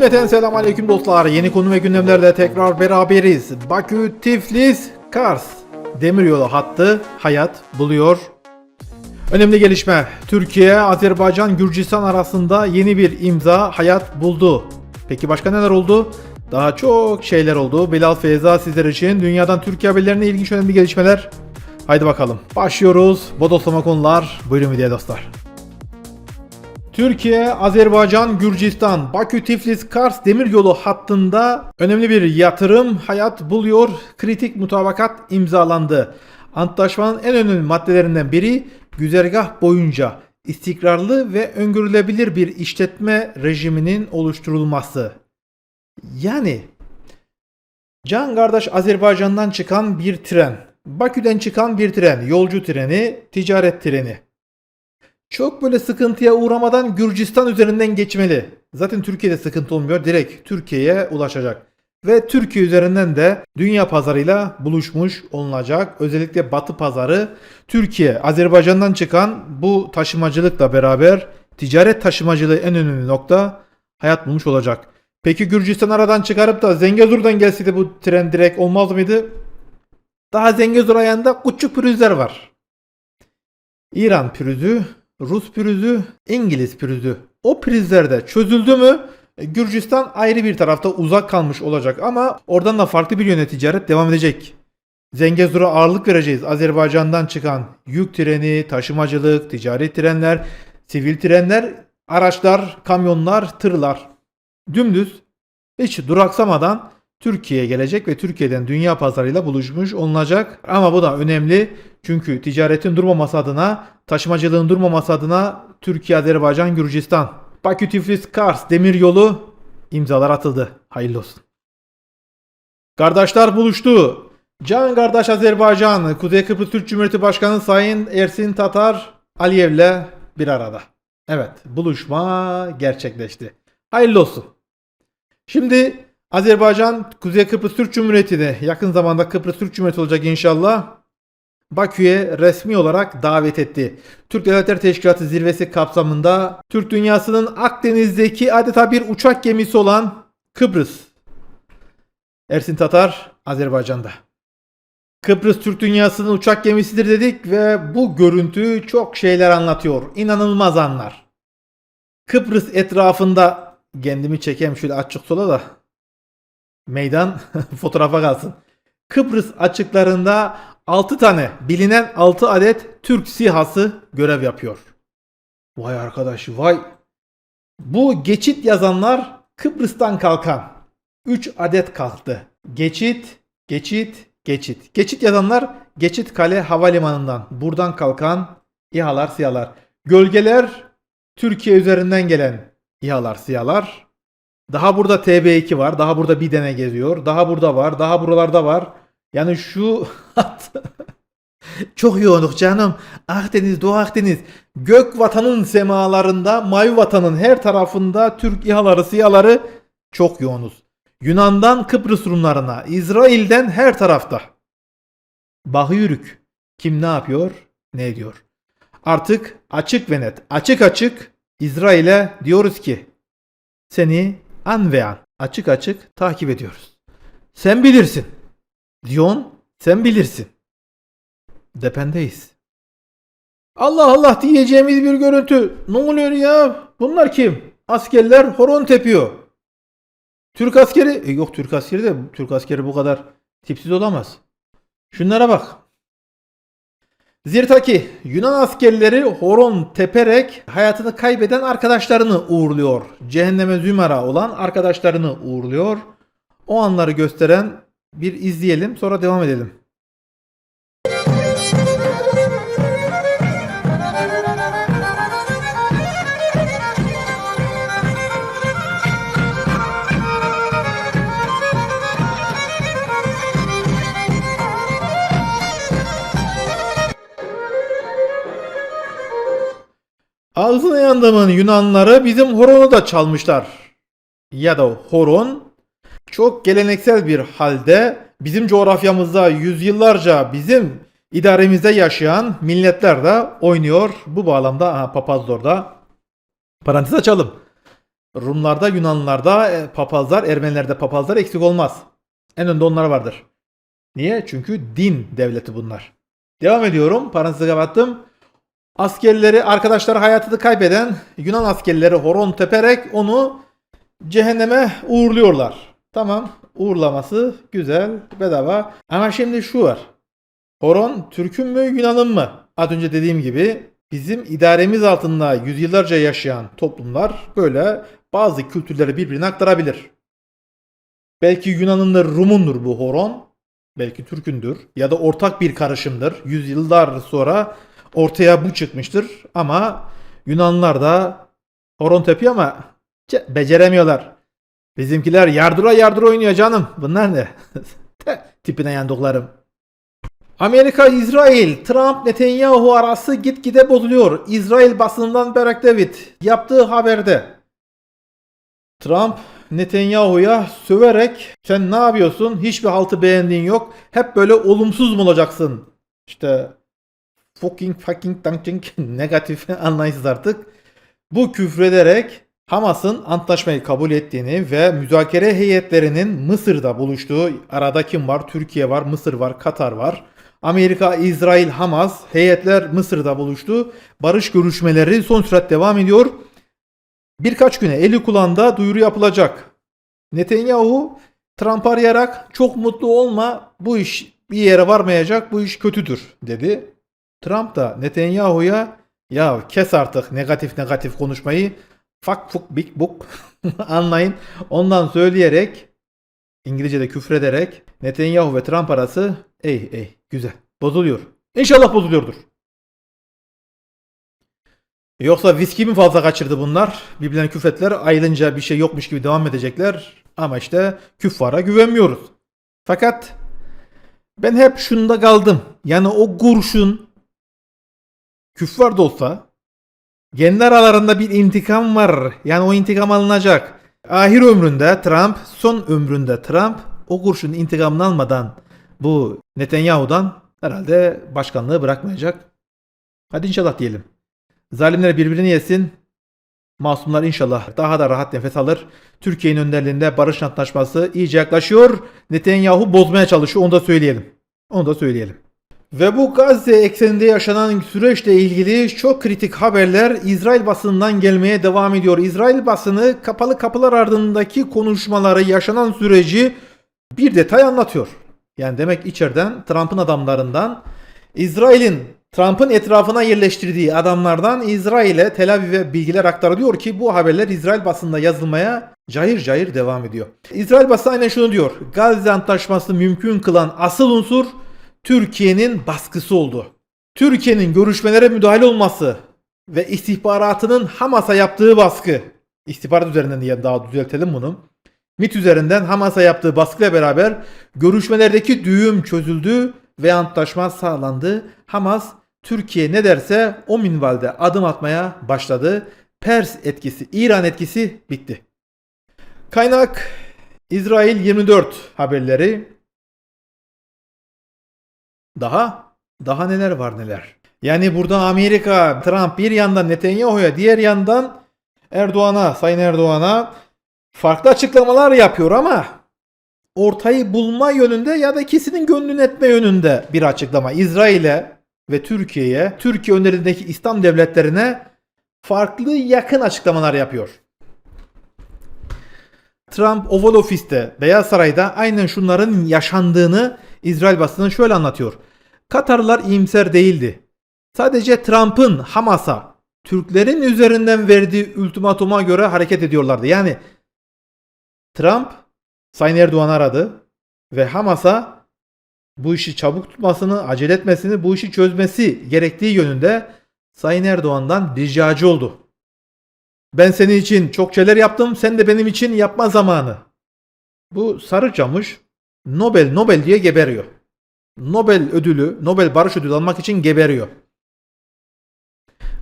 Cümleten selam aleyküm dostlar. Yeni konu ve gündemlerde tekrar beraberiz. Bakü, Tiflis, Kars. Demiryolu hattı hayat buluyor. Önemli gelişme. Türkiye, Azerbaycan, Gürcistan arasında yeni bir imza hayat buldu. Peki başka neler oldu? Daha çok şeyler oldu. Bilal Feyza sizler için dünyadan Türkiye haberlerine ilginç önemli gelişmeler. Haydi bakalım. Başlıyoruz. Bodoslama konular. Buyurun videoya dostlar. Türkiye, Azerbaycan, Gürcistan, Bakü, Tiflis, Kars demiryolu hattında önemli bir yatırım hayat buluyor. Kritik mutabakat imzalandı. Antlaşmanın en önemli maddelerinden biri güzergah boyunca istikrarlı ve öngörülebilir bir işletme rejiminin oluşturulması. Yani Can kardeş Azerbaycan'dan çıkan bir tren, Bakü'den çıkan bir tren, yolcu treni, ticaret treni. Çok böyle sıkıntıya uğramadan Gürcistan üzerinden geçmeli. Zaten Türkiye'de sıkıntı olmuyor. Direkt Türkiye'ye ulaşacak. Ve Türkiye üzerinden de dünya pazarıyla buluşmuş olunacak. Özellikle Batı pazarı Türkiye, Azerbaycan'dan çıkan bu taşımacılıkla beraber ticaret taşımacılığı en önemli nokta hayat bulmuş olacak. Peki Gürcistan aradan çıkarıp da Zengezur'dan gelseydi bu tren direkt olmaz mıydı? Daha Zengezur ayağında küçük pürüzler var. İran pürüzü, Rus pürüzü, İngiliz pürüzü. O prizlerde çözüldü mü e, Gürcistan ayrı bir tarafta uzak kalmış olacak ama oradan da farklı bir yöne ticaret devam edecek. Zengezur'a ağırlık vereceğiz. Azerbaycan'dan çıkan yük treni, taşımacılık, ticari trenler, sivil trenler, araçlar, kamyonlar, tırlar. Dümdüz hiç duraksamadan Türkiye'ye gelecek ve Türkiye'den dünya pazarıyla buluşmuş olunacak. Ama bu da önemli çünkü ticaretin durmaması adına, taşımacılığın durmaması adına Türkiye, Azerbaycan, Gürcistan, Bakü, Tiflis, Kars demiryolu imzalar atıldı. Hayırlı olsun. Kardeşler buluştu. Can kardeş Azerbaycan, Kuzey Kıbrıs Türk Cumhuriyeti Başkanı Sayın Ersin Tatar Aliyev'le bir arada. Evet, buluşma gerçekleşti. Hayırlı olsun. Şimdi Azerbaycan Kuzey Kıbrıs Türk Cumhuriyeti'ne yakın zamanda Kıbrıs Türk Cumhuriyeti olacak inşallah. Bakü'ye resmi olarak davet etti. Türk Devletler Teşkilatı zirvesi kapsamında Türk dünyasının Akdeniz'deki adeta bir uçak gemisi olan Kıbrıs. Ersin Tatar Azerbaycan'da. Kıbrıs Türk dünyasının uçak gemisidir dedik ve bu görüntü çok şeyler anlatıyor. İnanılmaz anlar. Kıbrıs etrafında kendimi çekeyim şöyle açık sola da meydan fotoğrafa kalsın. Kıbrıs açıklarında 6 tane bilinen 6 adet Türk SİHA'sı görev yapıyor. Vay arkadaş vay. Bu geçit yazanlar Kıbrıs'tan kalkan 3 adet kalktı. Geçit, geçit, geçit. Geçit yazanlar Geçit Kale Havalimanı'ndan buradan kalkan İHA'lar, SİHA'lar. Gölgeler Türkiye üzerinden gelen İHA'lar, SİHA'lar. Daha burada TB2 var. Daha burada bir tane geziyor. Daha burada var. Daha buralarda var. Yani şu çok yoğunluk canım. Akdeniz, Doğu Akdeniz. Gök vatanın semalarında, mavi vatanın her tarafında Türk İHA'ları, SİHA'ları çok yoğunuz. Yunan'dan Kıbrıs Rumlarına, İsrail'den her tarafta. Bakı yürük. Kim ne yapıyor, ne ediyor. Artık açık ve net, açık açık İsrail'e diyoruz ki seni an ve an açık açık takip ediyoruz. Sen bilirsin. Diyon sen bilirsin. Dependeyiz. Allah Allah diyeceğimiz bir görüntü. Ne oluyor ya? Bunlar kim? Askerler horon tepiyor. Türk askeri e yok Türk askeri de Türk askeri bu kadar tipsiz olamaz. Şunlara bak. Zirtaki Yunan askerleri horon teperek hayatını kaybeden arkadaşlarını uğurluyor. Cehenneme zümera olan arkadaşlarını uğurluyor. O anları gösteren bir izleyelim sonra devam edelim. Ağzına yandığımın Yunanları bizim horonu da çalmışlar. Ya da horon çok geleneksel bir halde bizim coğrafyamızda yüzyıllarca bizim idaremizde yaşayan milletler de oynuyor. Bu bağlamda aha, papaz da orada. Parantez açalım. Rumlarda, Yunanlılarda e, papazlar, Ermenilerde papazlar eksik olmaz. En önde onlar vardır. Niye? Çünkü din devleti bunlar. Devam ediyorum. Parantezi kapattım. Askerleri, arkadaşları hayatını kaybeden Yunan askerleri horon teperek onu cehenneme uğurluyorlar. Tamam. Uğurlaması güzel, bedava. Ama şimdi şu var. Horon Türk'ün mü Yunan'ın mı? Az önce dediğim gibi bizim idaremiz altında yüzyıllarca yaşayan toplumlar böyle bazı kültürleri birbirine aktarabilir. Belki Yunan'ındır, Rum'undur bu horon. Belki Türk'ündür. Ya da ortak bir karışımdır. Yüzyıllar sonra ortaya bu çıkmıştır. Ama Yunanlılar da horon tepiyor ama ce- beceremiyorlar. Bizimkiler yardıra yardıra oynuyor canım. Bunlar ne? Tipine yandıklarım. Amerika, İsrail, Trump, Netanyahu arası gitgide bozuluyor. İsrail basınından Berak David yaptığı haberde. Trump Netanyahu'ya söverek sen ne yapıyorsun? Hiçbir haltı beğendiğin yok. Hep böyle olumsuz mu olacaksın? İşte fucking fucking tanking negatif anlayışsız artık. Bu küfrederek Hamas'ın antlaşmayı kabul ettiğini ve müzakere heyetlerinin Mısır'da buluştuğu arada kim var? Türkiye var, Mısır var, Katar var. Amerika, İsrail, Hamas heyetler Mısır'da buluştu. Barış görüşmeleri son sürat devam ediyor. Birkaç güne eli kulağında duyuru yapılacak. Netanyahu Trump arayarak çok mutlu olma bu iş bir yere varmayacak bu iş kötüdür dedi. Trump da Netanyahu'ya ya kes artık negatif negatif konuşmayı fuck fuck big book anlayın ondan söyleyerek İngilizce'de küfrederek Netanyahu ve Trump arası ey ey güzel bozuluyor. İnşallah bozuluyordur. Yoksa viski mi fazla kaçırdı bunlar? Birbirlerine küfretler ayrılınca bir şey yokmuş gibi devam edecekler. Ama işte küffara güvenmiyoruz. Fakat ben hep şunda kaldım. Yani o kurşun küffar da olsa kendi aralarında bir intikam var. Yani o intikam alınacak. Ahir ömründe Trump, son ömründe Trump o kurşun intikamını almadan bu Netanyahu'dan herhalde başkanlığı bırakmayacak. Hadi inşallah diyelim. Zalimler birbirini yesin. Masumlar inşallah daha da rahat nefes alır. Türkiye'nin önderliğinde barış antlaşması iyice yaklaşıyor. Netanyahu bozmaya çalışıyor. Onu da söyleyelim. Onu da söyleyelim. Ve bu Gazze ekseninde yaşanan süreçle ilgili çok kritik haberler İsrail basınından gelmeye devam ediyor. İsrail basını kapalı kapılar ardındaki konuşmaları, yaşanan süreci bir detay anlatıyor. Yani demek içeriden Trump'ın adamlarından İsrail'in Trump'ın etrafına yerleştirdiği adamlardan İsrail'e Tel Aviv'e bilgiler aktarılıyor ki bu haberler İsrail basında yazılmaya cayır cayır devam ediyor. İsrail basını aynen şunu diyor. Gazze antlaşması mümkün kılan asıl unsur Türkiye'nin baskısı oldu. Türkiye'nin görüşmelere müdahale olması ve istihbaratının Hamas'a yaptığı baskı. İstihbarat üzerinden diye daha düzeltelim bunu. MIT üzerinden Hamas'a yaptığı baskıyla beraber görüşmelerdeki düğüm çözüldü ve antlaşma sağlandı. Hamas Türkiye ne derse o minvalde adım atmaya başladı. Pers etkisi, İran etkisi bitti. Kaynak İsrail 24 haberleri. Daha daha neler var neler. Yani burada Amerika, Trump bir yandan Netanyahu'ya, diğer yandan Erdoğan'a, Sayın Erdoğan'a farklı açıklamalar yapıyor ama ortayı bulma yönünde ya da ikisinin gönlünü etme yönünde bir açıklama. İsrail'e ve Türkiye'ye, Türkiye önlerindeki İslam devletlerine farklı yakın açıklamalar yapıyor. Trump Oval Office'te, Beyaz Saray'da aynen şunların yaşandığını İsrail basını şöyle anlatıyor. Katarlılar iyimser değildi. Sadece Trump'ın Hamas'a Türklerin üzerinden verdiği ultimatuma göre hareket ediyorlardı. Yani Trump Sayın Erdoğan'ı aradı ve Hamas'a bu işi çabuk tutmasını, acele etmesini, bu işi çözmesi gerektiği yönünde Sayın Erdoğan'dan ricacı oldu. Ben senin için çok şeyler yaptım, sen de benim için yapma zamanı. Bu sarı camış Nobel Nobel diye geberiyor. Nobel ödülü, Nobel Barış Ödülü almak için geberiyor.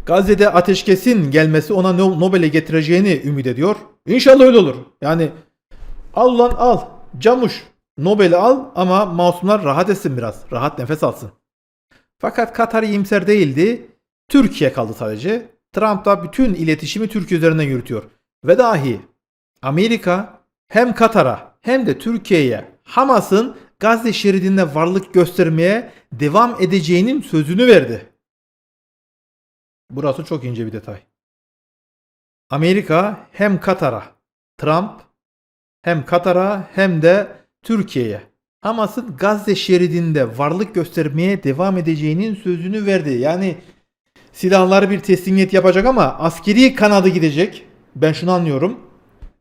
Gazze'de ateşkesin gelmesi ona No- Nobel'e getireceğini ümit ediyor. İnşallah öyle olur. Yani al lan al. Camuş. Nobel'i al ama masumlar rahat etsin biraz. Rahat nefes alsın. Fakat Katar iyimser değildi. Türkiye kaldı sadece. Trump da bütün iletişimi Türkiye üzerinden yürütüyor. ve dahi Amerika hem Katar'a hem de Türkiye'ye Hamas'ın Gazze şeridinde varlık göstermeye devam edeceğinin sözünü verdi. Burası çok ince bir detay. Amerika hem Katar'a, Trump hem Katar'a hem de Türkiye'ye Hamas'ın Gazze şeridinde varlık göstermeye devam edeceğinin sözünü verdi. Yani silahları bir teslimiyet yapacak ama askeri kanadı gidecek. Ben şunu anlıyorum.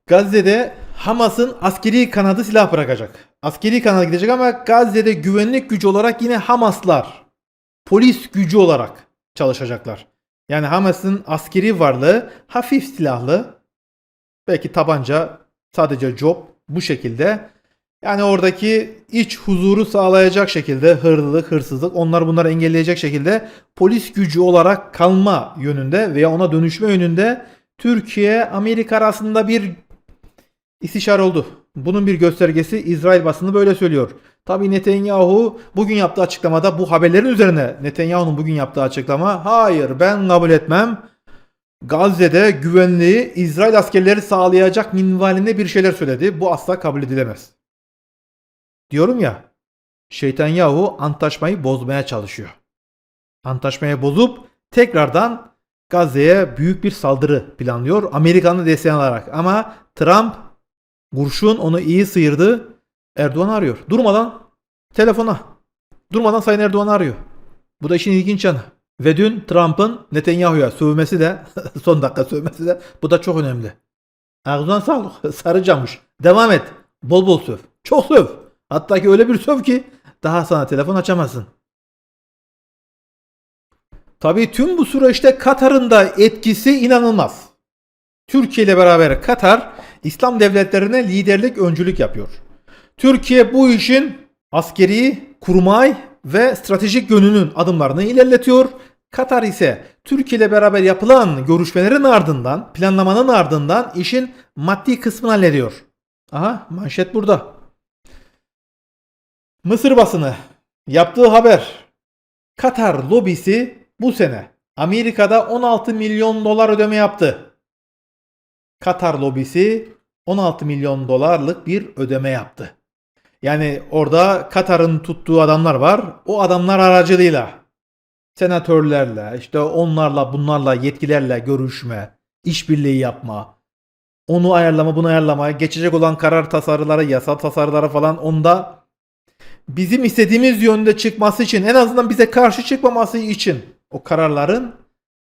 Gazze'de Hamas'ın askeri kanadı silah bırakacak. Askeri kanadı gidecek ama Gazze'de güvenlik gücü olarak yine Hamaslar polis gücü olarak çalışacaklar. Yani Hamas'ın askeri varlığı hafif silahlı belki tabanca sadece job bu şekilde yani oradaki iç huzuru sağlayacak şekilde hırlılık, hırsızlık onlar bunları engelleyecek şekilde polis gücü olarak kalma yönünde veya ona dönüşme yönünde Türkiye Amerika arasında bir istişare oldu. Bunun bir göstergesi İsrail basını böyle söylüyor. Tabi Netanyahu bugün yaptığı açıklamada bu haberlerin üzerine Netanyahu'nun bugün yaptığı açıklama hayır ben kabul etmem. Gazze'de güvenliği İsrail askerleri sağlayacak minvalinde bir şeyler söyledi. Bu asla kabul edilemez. Diyorum ya Şeytanyahu antlaşmayı bozmaya çalışıyor. Antlaşmayı bozup tekrardan Gazze'ye büyük bir saldırı planlıyor Amerika'nın desteğini alarak. Ama Trump kurşun onu iyi sıyırdı. Erdoğan arıyor. Durmadan telefona. Durmadan Sayın Erdoğan arıyor. Bu da işin ilginç yanı. Ve dün Trump'ın Netanyahu'ya sövmesi de son dakika sövmesi de bu da çok önemli. Ağzından sağlık. Sarıcamış. Devam et. Bol bol söv. Çok söv. Hatta ki öyle bir söv ki daha sana telefon açamazsın. Tabii tüm bu süreçte Katar'ın da etkisi inanılmaz. Türkiye ile beraber Katar İslam devletlerine liderlik öncülük yapıyor. Türkiye bu işin askeri, kurmay ve stratejik yönünün adımlarını ilerletiyor. Katar ise Türkiye ile beraber yapılan görüşmelerin ardından, planlamanın ardından işin maddi kısmını hallediyor. Aha manşet burada. Mısır basını yaptığı haber. Katar lobisi bu sene Amerika'da 16 milyon dolar ödeme yaptı. Katar lobisi 16 milyon dolarlık bir ödeme yaptı. Yani orada Katar'ın tuttuğu adamlar var. O adamlar aracılığıyla senatörlerle, işte onlarla, bunlarla, yetkilerle görüşme, işbirliği yapma, onu ayarlama, bunu ayarlama, geçecek olan karar tasarıları, yasal tasarıları falan onda bizim istediğimiz yönde çıkması için, en azından bize karşı çıkmaması için o kararların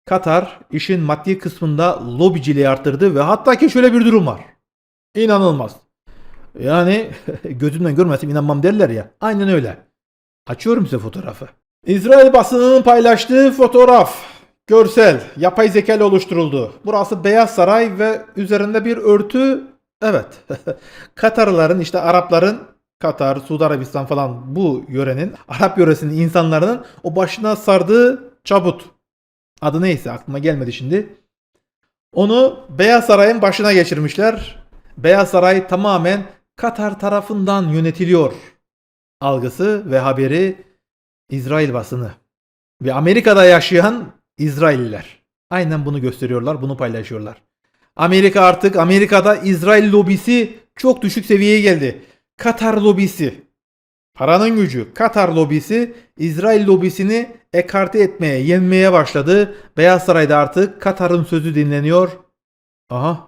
Katar işin maddi kısmında lobiciliği arttırdı ve hatta ki şöyle bir durum var. İnanılmaz. Yani gözümden görmesem inanmam derler ya. Aynen öyle. Açıyorum size fotoğrafı. İsrail basınının paylaştığı fotoğraf. Görsel, yapay zeka ile oluşturuldu. Burası Beyaz Saray ve üzerinde bir örtü. Evet. Katarlıların işte Arapların Katar, Suudi Arabistan falan bu yörenin, Arap yöresinin insanların o başına sardığı çabut. Adı neyse aklıma gelmedi şimdi. Onu Beyaz Saray'ın başına geçirmişler. Beyaz Saray tamamen Katar tarafından yönetiliyor algısı ve haberi İsrail basını ve Amerika'da yaşayan İsrailliler. Aynen bunu gösteriyorlar, bunu paylaşıyorlar. Amerika artık Amerika'da İsrail lobisi çok düşük seviyeye geldi. Katar lobisi, paranın gücü, Katar lobisi İsrail lobisini ekarte etmeye, yenmeye başladı. Beyaz Saray'da artık Katar'ın sözü dinleniyor. Aha.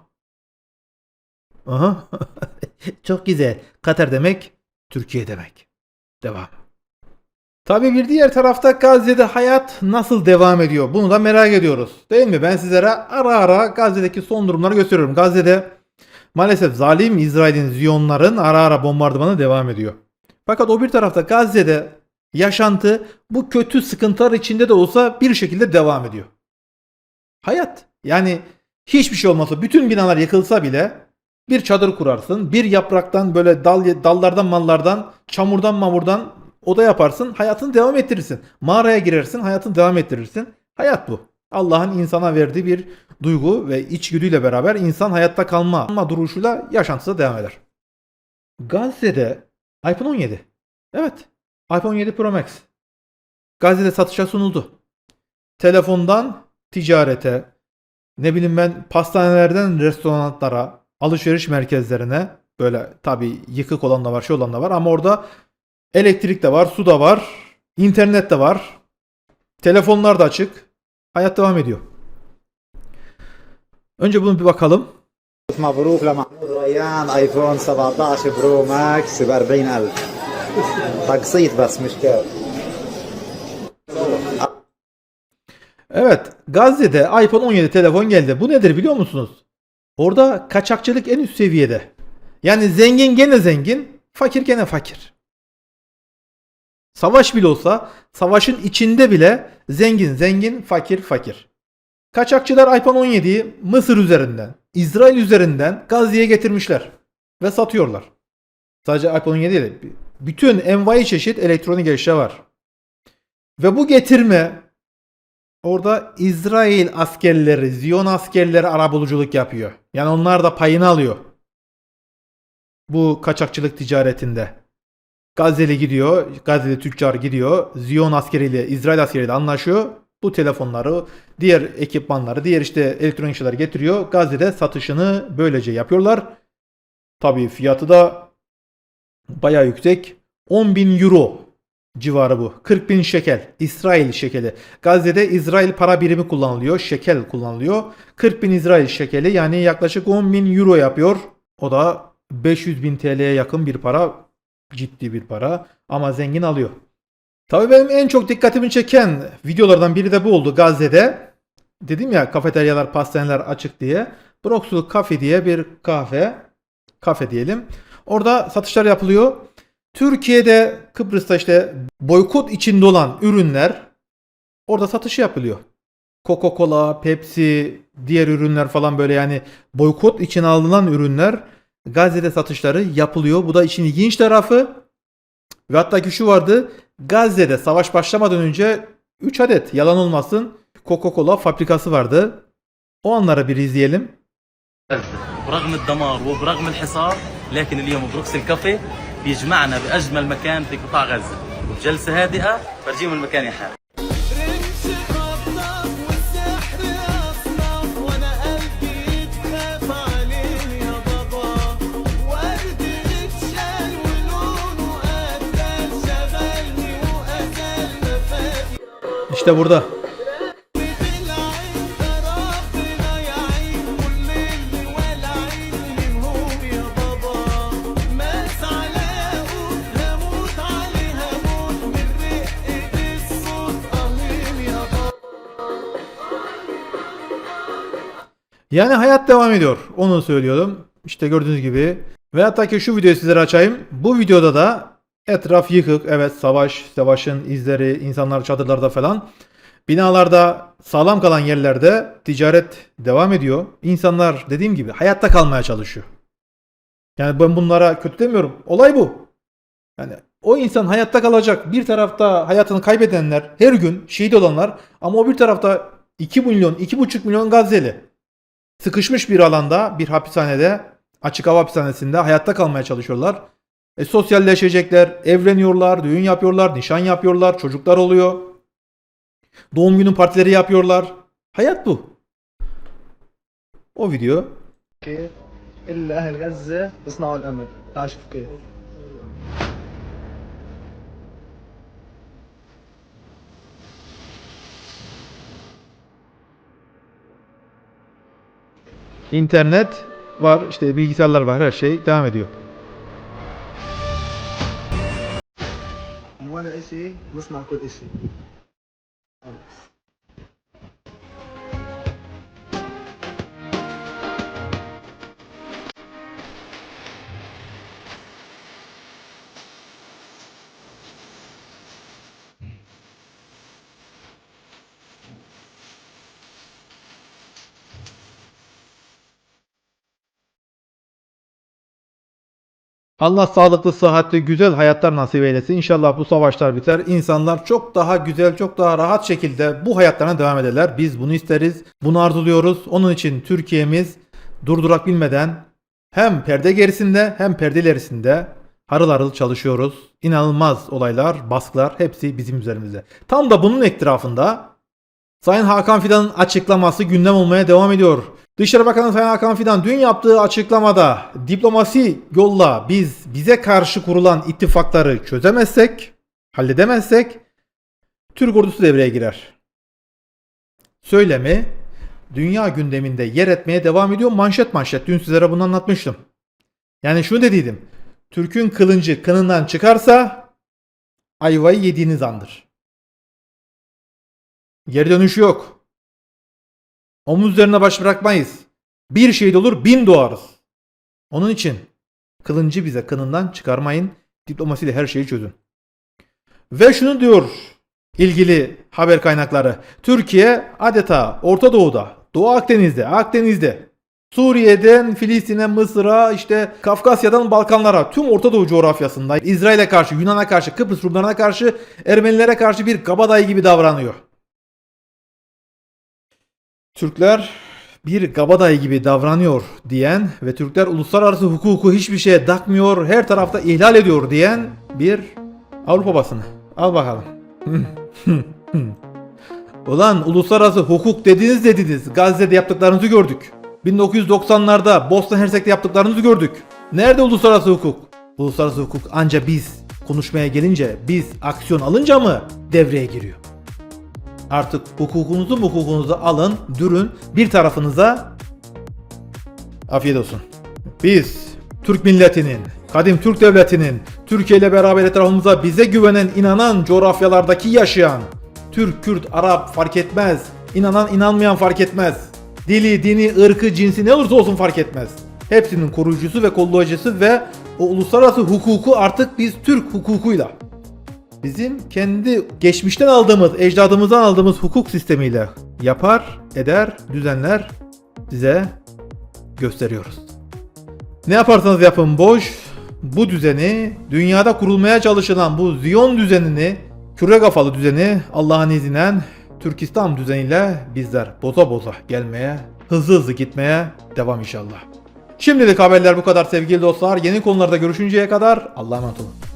Aha. Çok güzel. Katar demek Türkiye demek. Devam. Tabi bir diğer tarafta Gazze'de hayat nasıl devam ediyor? Bunu da merak ediyoruz. Değil mi? Ben sizlere ara ara Gazze'deki son durumları gösteriyorum. Gazze'de maalesef zalim İsrail'in Ziyonların ara ara bombardımanı devam ediyor. Fakat o bir tarafta Gazze'de yaşantı bu kötü sıkıntılar içinde de olsa bir şekilde devam ediyor. Hayat. Yani hiçbir şey olmasa bütün binalar yıkılsa bile bir çadır kurarsın. Bir yapraktan böyle dal, dallardan mallardan çamurdan mamurdan oda yaparsın. Hayatını devam ettirirsin. Mağaraya girersin. Hayatını devam ettirirsin. Hayat bu. Allah'ın insana verdiği bir duygu ve içgüdüyle beraber insan hayatta kalma duruşuyla yaşantısı devam eder. Gazze'de iPhone 17. Evet. iPhone 7 Pro Max. Gazze'de satışa sunuldu. Telefondan ticarete, ne bileyim ben pastanelerden restoranlara, alışveriş merkezlerine böyle tabii yıkık olan da var, şey olan da var ama orada elektrik de var, su da var, internet de var. Telefonlar da açık. Hayat devam ediyor. Önce bunu bir bakalım. مبروك لمحمود ريان ايفون 17 برو ماكس ب 40000 تقسيط بس مش كاش Evet, Gazze'de iPhone 17 telefon geldi. Bu nedir biliyor musunuz? Orada kaçakçılık en üst seviyede. Yani zengin gene zengin, fakir gene fakir. Savaş bile olsa, savaşın içinde bile zengin zengin, fakir fakir. Kaçakçılar iPhone 17'yi Mısır üzerinden, İsrail üzerinden Gazze'ye getirmişler ve satıyorlar. Sadece iPhone 17 değil, bütün envai çeşit elektronik eşya var. Ve bu getirme Orada İsrail askerleri, Ziyon askerleri arabuluculuk yapıyor. Yani onlar da payını alıyor. Bu kaçakçılık ticaretinde. Gazze'li gidiyor, Gazze'li tüccar gidiyor, Ziyon askeriyle, İsrail askeriyle anlaşıyor. Bu telefonları, diğer ekipmanları, diğer işte elektronik şeyler getiriyor. Gazze'de satışını böylece yapıyorlar. Tabii fiyatı da bayağı yüksek. 10 bin euro civarı bu. 40 bin şekel. İsrail şekeli. Gazze'de İsrail para birimi kullanılıyor. Şekel kullanılıyor. 40 bin İsrail şekeli yani yaklaşık 10 bin euro yapıyor. O da 500 bin TL'ye yakın bir para. Ciddi bir para. Ama zengin alıyor. Tabii benim en çok dikkatimi çeken videolardan biri de bu oldu Gazze'de. Dedim ya kafeteryalar, pastaneler açık diye. Broxu Cafe diye bir kahve. Kafe diyelim. Orada satışlar yapılıyor. Türkiye'de Kıbrıs'ta işte boykot içinde olan ürünler orada satışı yapılıyor. Coca-Cola, Pepsi, diğer ürünler falan böyle yani boykot için alınan ürünler Gazze'de satışları yapılıyor. Bu da işin ilginç tarafı. Ve hatta ki şu vardı. Gazze'de savaş başlamadan önce 3 adet yalan olmasın Coca-Cola fabrikası vardı. O anları bir izleyelim. برغم الدمار وبرغم الحصار لكن اليوم بروكس الكافيه بيجمعنا بأجمل مكان في قطاع غزة. وبجلسه هادئة فرجيهم المكان يا حالي رمش خطاف Yani hayat devam ediyor. Onu söylüyordum. İşte gördüğünüz gibi. Ve hatta ki şu videoyu sizlere açayım. Bu videoda da etraf yıkık. Evet savaş, savaşın izleri, insanlar çadırlarda falan. Binalarda sağlam kalan yerlerde ticaret devam ediyor. İnsanlar dediğim gibi hayatta kalmaya çalışıyor. Yani ben bunlara kötü demiyorum. Olay bu. Yani o insan hayatta kalacak. Bir tarafta hayatını kaybedenler, her gün şehit olanlar ama o bir tarafta 2 milyon, 2,5 milyon Gazze'li sıkışmış bir alanda, bir hapishanede, açık hava hapishanesinde hayatta kalmaya çalışıyorlar. E, sosyalleşecekler, evleniyorlar, düğün yapıyorlar, nişan yapıyorlar, çocuklar oluyor. Doğum günü partileri yapıyorlar. Hayat bu. O video إلا أهل غزة بيصنعوا الأمل تعال شوف كيف internet var, işte bilgisayarlar var, her şey devam ediyor. Allah sağlıklı, sıhhatli, güzel hayatlar nasip eylesin. İnşallah bu savaşlar biter. İnsanlar çok daha güzel, çok daha rahat şekilde bu hayatlarına devam ederler. Biz bunu isteriz. Bunu arzuluyoruz. Onun için Türkiye'miz durdurak bilmeden hem perde gerisinde hem perde ilerisinde harıl harıl çalışıyoruz. İnanılmaz olaylar, baskılar hepsi bizim üzerimizde. Tam da bunun etrafında Sayın Hakan Fidan'ın açıklaması gündem olmaya devam ediyor. Dışişleri Bakanı Sayın Hakan Fidan dün yaptığı açıklamada diplomasi yolla biz bize karşı kurulan ittifakları çözemezsek, halledemezsek Türk ordusu devreye girer. Söylemi dünya gündeminde yer etmeye devam ediyor manşet manşet. Dün sizlere bunu anlatmıştım. Yani şunu dediydim. Türk'ün kılıncı kınından çıkarsa ayvayı yediğiniz andır. Geri dönüşü yok. Omuz üzerine baş bırakmayız. Bir şehit olur bin doğarız. Onun için kılıncı bize kınından çıkarmayın. Diplomasiyle her şeyi çözün. Ve şunu diyor ilgili haber kaynakları. Türkiye adeta Orta Doğu'da, Doğu Akdeniz'de, Akdeniz'de, Suriye'den Filistin'e, Mısır'a, işte Kafkasya'dan Balkanlara, tüm Orta Doğu coğrafyasında İsrail'e karşı, Yunan'a karşı, Kıbrıs Rumlarına karşı, Ermenilere karşı bir kabadayı gibi davranıyor. Türkler bir kabadayı gibi davranıyor diyen ve Türkler uluslararası hukuku hiçbir şeye takmıyor, her tarafta ihlal ediyor diyen bir Avrupa basını. Al bakalım. Ulan uluslararası hukuk dediniz dediniz. Gazze'de yaptıklarınızı gördük. 1990'larda Bosna Hersek'te yaptıklarınızı gördük. Nerede uluslararası hukuk? Uluslararası hukuk anca biz konuşmaya gelince, biz aksiyon alınca mı devreye giriyor? Artık hukukunuzu hukukunuzu alın, dürün bir tarafınıza afiyet olsun. Biz Türk milletinin, kadim Türk devletinin, Türkiye ile beraber etrafımıza bize güvenen, inanan coğrafyalardaki yaşayan, Türk, Kürt, Arap fark etmez, inanan, inanmayan fark etmez. Dili, dini, ırkı, cinsi ne olursa olsun fark etmez. Hepsinin koruyucusu ve kollayıcısı ve o uluslararası hukuku artık biz Türk hukukuyla bizim kendi geçmişten aldığımız, ecdadımızdan aldığımız hukuk sistemiyle yapar, eder, düzenler size gösteriyoruz. Ne yaparsanız yapın boş, bu düzeni, dünyada kurulmaya çalışılan bu Ziyon düzenini, küre kafalı düzeni Allah'ın izniyle Türkistan düzeniyle bizler boza boza gelmeye, hızlı hızlı gitmeye devam inşallah. Şimdilik haberler bu kadar sevgili dostlar. Yeni konularda görüşünceye kadar Allah'a emanet olun.